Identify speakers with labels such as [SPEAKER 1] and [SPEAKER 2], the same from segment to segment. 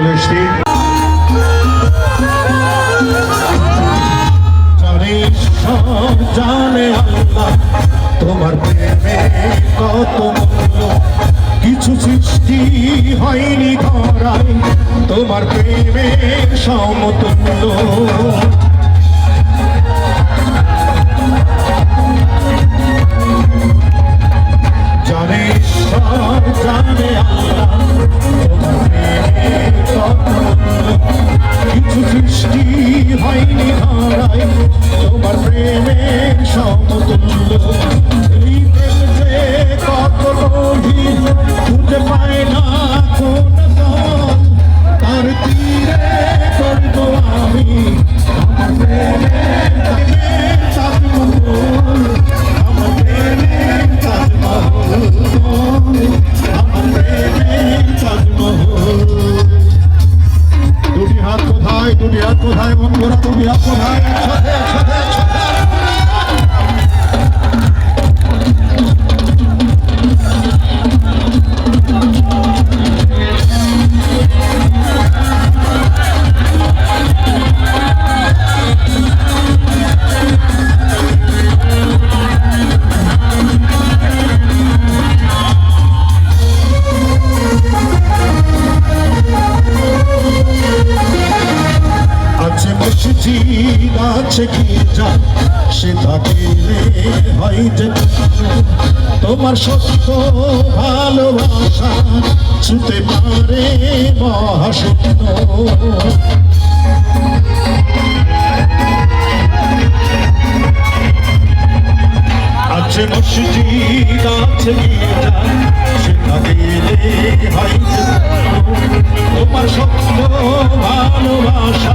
[SPEAKER 1] চলে এসছি। জানে আল্লাহ তোমার প্রেমে কত কিছু সৃষ্টি হয়নি ধরাই তোমার প্রেমে সমতুল্য। রকম আছে কি যা সে হয় যে তোমার সত্য ভালোবাসা ছুতে পারে মহাশূন্য আছে মসজিদ, আছে সেটা হয় তোমার সত্য ভালোবাসা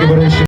[SPEAKER 1] একেবারে